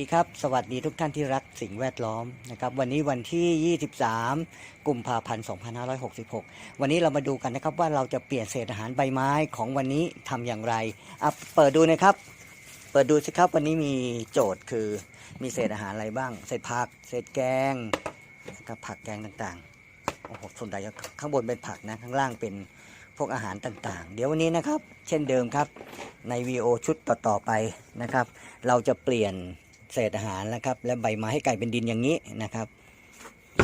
ดีครับ สวัสดีทุกท่านที่รักสิ่งแวดล้อมนะครับ วันนี้วันที่ 23 กุมภาพันธ์ 2566 วันนี้เรามาดูกันนะครับว่าเราจะเปลี่ยนเศษอาหารใบไม้ของวันนี้ทำอย่างไรอะเปิดดูนะครับ เปิดดูสิครับ วันนี้มีโจทย์คือมีเศษอาหารอะไรบ้าง เศษผัก เศษแกงนะครับผักแกงต่างๆ โอ้โห ส่วนใหญ่ข้างบนเป็นผักนะ ข้างล่างเป็นพวกอาหารต่างๆ เดี๋ยววันนี้นะครับ เช่นเดิมครับ ในวีโอชุดต่อๆไปนะครับ เราจะเปลี่ยน เศษอาหารนะครับ และใบไม้ให้กลายเป็นดินอย่างนี้นะครับ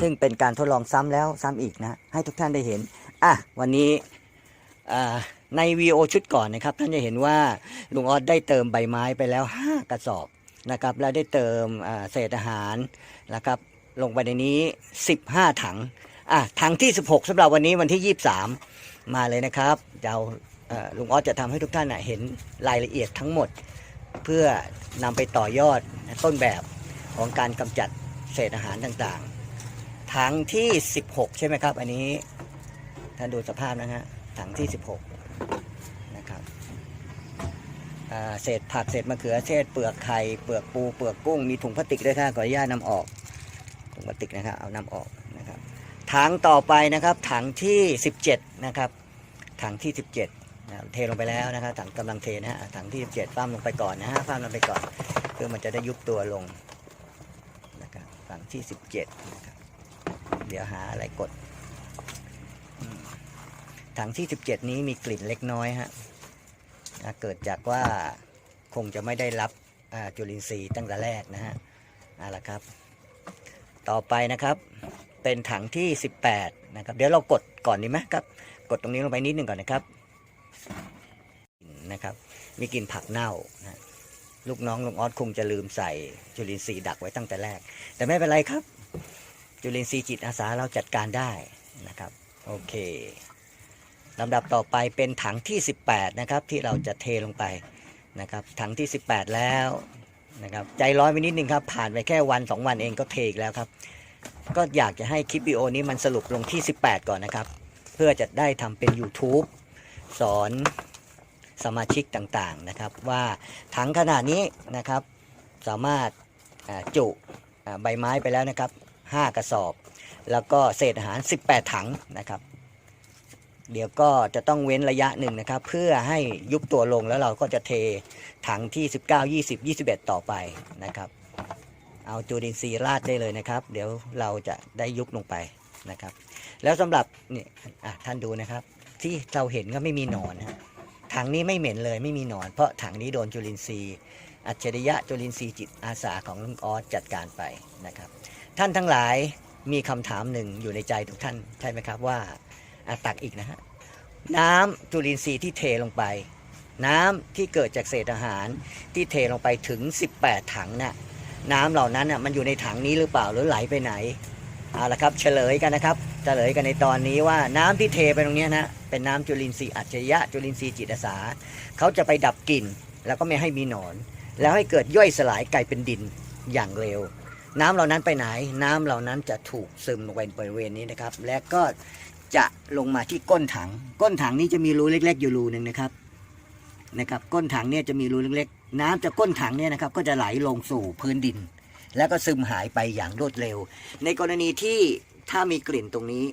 ซึ่งเป็นการทดลองซ้ำแล้วซ้ำอีกนะ ให้ทุกท่านได้เห็นอะวันนี้ในวีโอชุดก่อนนะครับ ท่านจะเห็นว่าลุงออสได้เติมใบไม้ไปแล้ว 5 กระสอบนะครับ และได้เติมเศษอาหารนะครับ ลงไปในนี้ 15 ถังอะถังที่ 16สำหรับวันนี้วันที่ 23 มาเลยนะครับเราลุงออสจะทำให้ทุกท่านเห็นรายละเอียดทั้งหมด เพื่อนำไปต่อยอดต้นแบบของการกำจัดเศษอาหารต่างๆ ถังที่ 16 ใช่ไหมครับ อันนี้ท่านดูสภาพนะฮะถังที่ 16 นะครับเศษผักเศษมะเขือเศษเปลือกไข่เปลือกปูเปลือกกุ้งมีถุงพลาสติกด้วยค่ะขออนุญาตนำออกถุงพลาสติกนะครับเอานำออกนะครับถังต่อไปนะครับถังที่ 17 นะครับถังที่ 17 เทลงไปแล้วนะครับถังกำลังเทนะฮะถังที่17ฟ้ามลงไปก่อนนะฮะฟ้ามลงไปก่อนเพื่อมันจะได้ยุบตัวลงนะครับถังที่17นะครับเดี๋ยวหาอะไรกดถังที่17นี้มีกลิ่นเล็กน้อยฮะเกิดจากว่าคงจะไม่ได้รับจุลินทรีย์ตั้งแต่แรกนะฮะเอาละครับ ต่อไปนะครับเป็นถังที่ 18 นะครับ เดี๋ยวเรากดก่อนดีไหมครับ กดตรงนี้ลงไปนิดหนึ่งก่อนนะครับ นะครับ มีกลิ่นผักเน่านะลูกน้องลุงออสคงจะลืมใส่จุลินทรีย์ดักไว้ตั้งแต่แรก แต่ไม่เป็นไรครับ จุลินทรีย์จิตอาสาเราจัดการได้นะครับ โอเคลำดับต่อไปเป็นถังที่ 18 นะครับ ที่เราจะเทลงไปนะครับ ถังที่ 18 แล้วนะครับ ใจร้อนไปนิดนึงครับ ผ่านไปแค่วัน 2 วันเองก็เทอีกแล้วครับ ก็อยากจะให้คลิปวิดีโอนี้มันสรุปลงที่ 18 ก่อนนะครับ เพื่อจะได้ทำเป็น YouTube สอนสมาชิกต่างๆนะครับว่าถังขนาดนี้นะครับสามารถจุใบไม้ไปแล้วนะครับ5กระสอบ แล้วก็เศษอาหาร 18 ถังนะครับ เดี๋ยวก็จะต้องเว้นระยะหนึ่งนะครับ เพื่อให้ยุบตัวลงแล้วเราก็จะเทถังที่ 19 20 21 ต่อไปนะครับ เอาจูดินทรีย์ราดได้เลยนะครับ เดี๋ยวเราจะได้ยุบลงไปนะครับ แล้วสำหรับนี่ท่านดูนะครับ ที่เราเห็นก็ไม่มีหนอนนะถังนี้ไม่เหม็นเลยไม่มีหนอน เพราะถังนี้โดนจุลินทรีย์ อัจฉริยะจุลินทรีย์จิตอาสาของลุงออสจัดการไปนะครับ ท่านทั้งหลายมีคำถามหนึ่งอยู่ในใจทุกท่านใช่ไหมครับว่าอะตักอีกนะฮะน้ำจุลินทรีย์ที่เทลงไป น้ำที่เกิดจากเศษอาหารที่เทลงไปถึง 18 ถังน่ะน้ำเหล่านั้นน่ะมันอยู่ในถังนี้หรือเปล่าหรือไหลไปไหนเอาละครับเฉลยกันนะครับ เฉลยกันในตอนนี้ว่าน้ำที่เทไปตรงนี้นะเป็นน้ำจุลินทรีย์อัจฉริยะจุลินทรีย์จิตอาสาเขาจะไปดับกลิ่น แล้วก็ไม่ให้มีหนอน แล้วให้เกิดย่อยสลายกลายเป็นดินอย่างเร็ว น้ำเหล่านั้นไปไหน น้ำเหล่านั้นจะถูกซึมลงไปบริเวณนี้นะครับ และก็จะลงมาที่ก้นถัง ก้นถังนี้จะมีรูเล็ก ๆ อยู่รูหนึ่งนะครับนะครับก้นถังเนี่ยจะมีรูเล็กๆ น้ำจากก้นถังเนี่ยนะครับก็จะไหลลงสู่พื้นดิน แล้วก็ซึมหายไปอย่างรวดเร็ว ในกรณีที่ ถ้ามีกลิ่นตรงนี้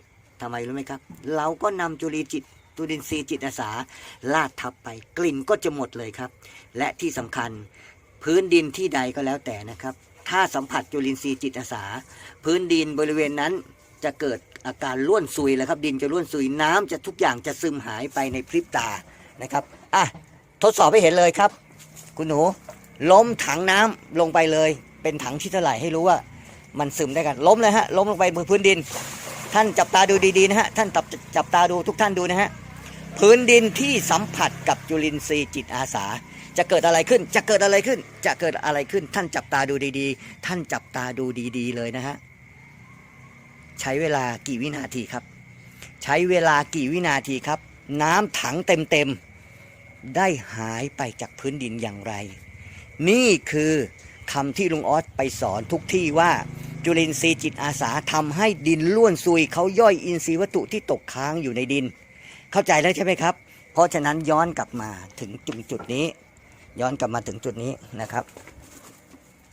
ทำไมรู้ไหมครับ เราก็นำจุลินจิตจุลินทรีย์จิตอาสาลาดทับไปกลิ่นก็จะหมดเลยครับ และที่สำคัญพื้นดินที่ใดก็แล้วแต่นะครับ ถ้าสัมผัสจุลินทรีย์จิตอาสา พื้นดินบริเวณนั้นจะเกิดอาการร่วนซุยแล้วครับ ดินจะร่วนซุยน้ำจะทุกอย่างจะซึมหายไปในพริบตานะครับอะทดสอบให้เห็นเลยครับ คุณหนูล้มถังน้ำลงไปเลย เป็นถังที่เท่าไหร่ให้รู้ว่า มันซึมได้กันล้มเลยฮะล้มลงไปบนพื้นดิน ท่านจับตาดูดีๆนะฮะท่านจับจับตาดูทุกท่านดูนะฮะพื้นดินที่สัมผัสกับจุลินทรีย์จิตอาสา จะเกิดอะไรขึ้น จะเกิดอะไรขึ้น จะเกิดอะไรขึ้น ท่านจับตาดูดีๆ ท่านจับตาดูดีๆ เลยนะฮะใช้เวลากี่วินาทีครับ ใช้เวลากี่วินาทีครับ น้ำถังเต็มๆได้หายไปจากพื้นดินอย่างไร นี่คือคำที่ลุงออสไปสอนทุกที่ว่า จุลินทรีย์จิตอาสาทำให้ดินล้วนซุยเขาย่อยอินทรีย์วัตถุที่ตกค้างอยู่ในดิน เข้าใจแล้วใช่ไหมครับ เพราะฉะนั้นย้อนกลับมาถึงจุดจุดนี้ ย้อนกลับมาถึงจุดนี้นะครับ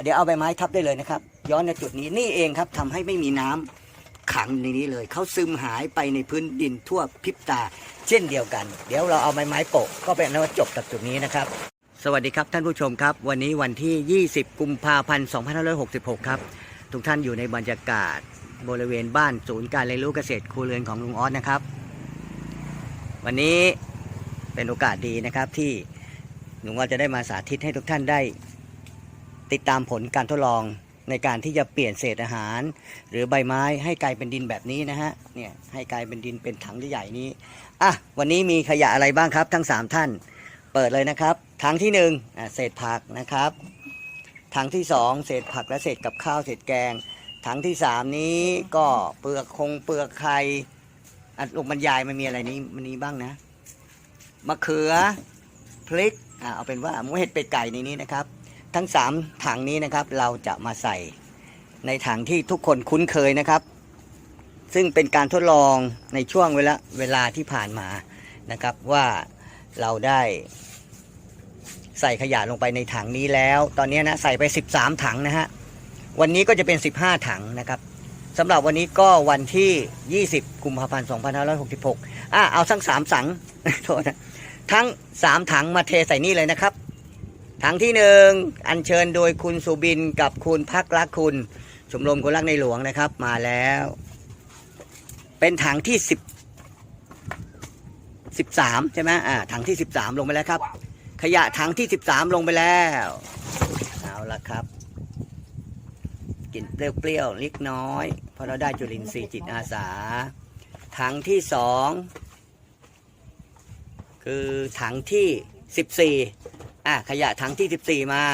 เดี๋ยวเอาใบไม้ทับได้เลยนะครับ ย้อนในจุดนี้นี่เองครับทำให้ไม่มีน้ำขังในนี้เลยเขาซึมหายไปในพื้นดินทั่วพริบตา เช่นเดียวกัน เดี๋ยวเราเอาใบไม้โปะก็เป็นนว่าจบจากจุดนี้นะครับ สวัสดีครับท่านผู้ชมครับ วันนี้วันที่ 20 กุมภาพันธ์ 2566 ครับ ทุกท่านอยู่ในบรรยากาศบริเวณบ้านศูนย์การเรียนรู้เกษตรครัวเรือนของลุงออสนะครับ วันนี้เป็นโอกาสดีนะครับที่ลุงออสจะได้มาสาธิตให้ทุกท่านได้ ติดตามผลการทดลองในการที่จะเปลี่ยนเศษอาหาร หรือใบไม้ให้กลายเป็นดินแบบนี้นะฮะเนี่ยให้กลายเป็นดินเป็นถังใหญ่ๆนี้อะวันนี้มีขยะอะไรบ้างครับ ทั้ง 3 ท่านเปิดเลยนะครับถังที่หนึ่งอะเศษผักนะครับ ถังที่สองเศษผักและเศษกับข้าวเศษแกง ถังที่สามนี้ก็เปลือกคงเปลือกไข่อะลงบรรยายมันมีอะไรนี้มันนี้บ้างนะมะเขือพริกอะเอาเป็นว่าหมูเห็ดเป็ดไก่ในนี้นะครับ ทั้งสามถังนี้นะครับเราจะมาใส่ในถังที่ทุกคนคุ้นเคยนะครับ ซึ่งเป็นการทดลองในช่วงเวลาเวลาที่ผ่านมานะครับว่าเราได้ ใส่ขยะลงไปในถังนี้แล้ว ตอนนี้นะใส่ไป 13 ถังนะฮะ วันนี้ก็จะเป็น 15 ถังนะครับสำหรับวันนี้ก็วันที่ 20 กุมภาพันธ์ 2566อะเอาทั้งสามถังโทษนะทั้ง 3 ถังมาเทใส่นี่เลยนะครับ ถังที่หนึ่งอัญเชิญโดยคุณสุบินกับคุณพักรักคุณ ชมรมคนรักในหลวงนะครับ มาแล้ว เป็นถังที่สิบสิบสามใช่ไหมอ่าถังที่สิบสามลงไปแล้วครับ ขยะถังที่สิบสามลงไปแล้ว เอาละครับกลิ่นเปรี้ยวๆเล็กน้อยเพราะเราได้จุลินทรีย์จิตอาสา ถังที่สองคือถังที่สิบสี่อะขยะถังที่ 14 มา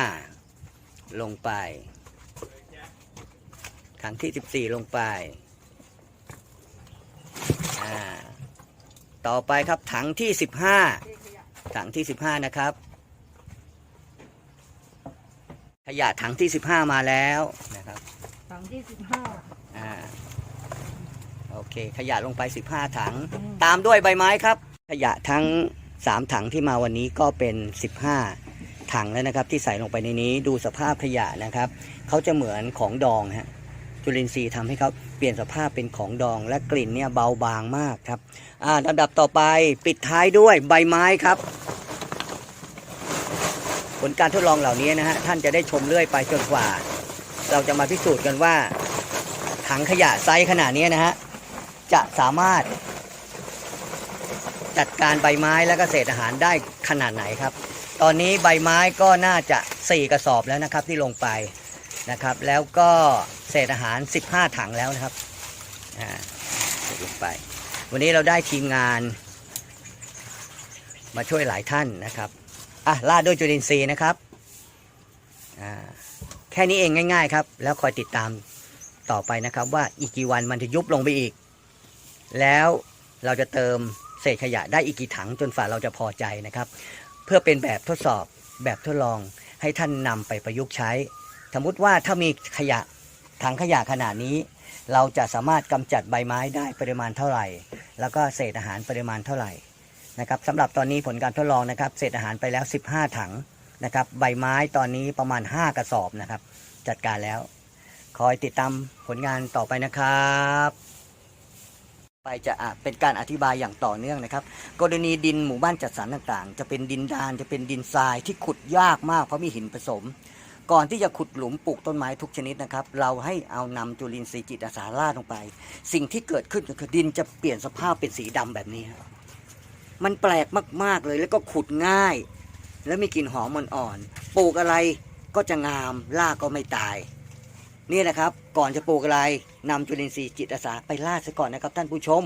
ลงไป ถังที่ 14 ลงไปอ่าต่อไปครับถังที่ 15 ถังที่15นะครับ ขยะถังที่15มาแล้วนะครับถังที่สิบห้าอ่าโอเค ขยะลงไป15ถัง ตามด้วยใบไม้ครับ ขยะทั้ง3ถังที่มาวันนี้ก็เป็น15ถังแล้วนะครับ ที่ใส่ลงไปในนี้ดูสภาพขยะนะครับเขาจะเหมือนของดองฮะจุลินทรีย์ทำให้เขา เปลี่ยนสภาพเป็นของดองและกลิ่นเนี่ยเบาบางมากครับอ่าลำดับต่อไปปิดท้ายด้วยใบไม้ครับ ผลการทดลองเหล่านี้นะฮะท่านจะได้ชมเรื่อยไปจนกว่า เราจะมาพิสูจน์กันว่า ถังขยะไซส์ขนาดนี้นะฮะจะสามารถ จัดการใบไม้และก็เศษอาหารได้ขนาดไหนครับ ตอนนี้ใบไม้ก็น่าจะ 4 กระสอบแล้วนะครับที่ลงไป นะครับ แล้วก็เศษอาหาร 15 ถังแล้วนะครับอ่าลงไป วันนี้เราได้ทีมงาน มาช่วยหลายท่านนะครับอะลาดด้วยจุลินทรีย์นะครับอ่าแค่นี้เองง่าย ๆ ครับ แล้วคอยติดตามต่อไปนะครับ ว่าอีกกี่วันมันจะยุบลงไปอีก แล้วเราจะเติมเศษขยะได้อีกกี่ถังจนฝ่าเราจะพอใจนะครับ เพื่อเป็นแบบทดสอบแบบทดลองให้ท่านนำไปประยุกต์ใช้ สมมติว่าถ้ามีขยะถังขยะขนาดนี้ เราจะสามารถกำจัดใบไม้ได้ปริมาณเท่าไหร่ แล้วก็เศษอาหารปริมาณเท่าไหร่นะครับสำหรับตอนนี้ผลการทดลองนะครับเศษอาหารไปแล้ว 15 ถังนะครับใบไม้ตอนนี้ประมาณ 5 กระสอบนะครับ จัดการแล้ว คอยติดตามผลงานต่อไปนะครับไปจะเป็นการอธิบายอย่างต่อเนื่องนะครับ กรณีดินหมู่บ้านจัดสรรต่างๆ จะเป็นดินดานจะเป็นดินทรายที่ขุดยากมากเพราะมีหินผสม ก่อนที่จะขุดหลุมปลูกต้นไม้ทุกชนิดนะครับ เราให้เอานำจุลินทรีย์จิตอาสาราดลงไป สิ่งที่เกิดขึ้นก็คือดินจะเปลี่ยนสภาพเป็นสีดำแบบนี้ครับมันแปลกมาก ๆ เลยแล้วก็ขุดง่าย แล้วมีกลิ่นหอมอ่อนๆปลูกอะไรก็จะงามราก็ไม่ตาย นี่นะครับ ก่อนจะปลูกอะไรนำจุลินทรีย์จิตอาสาไปล่าซะก่อนนะครับท่านผู้ชม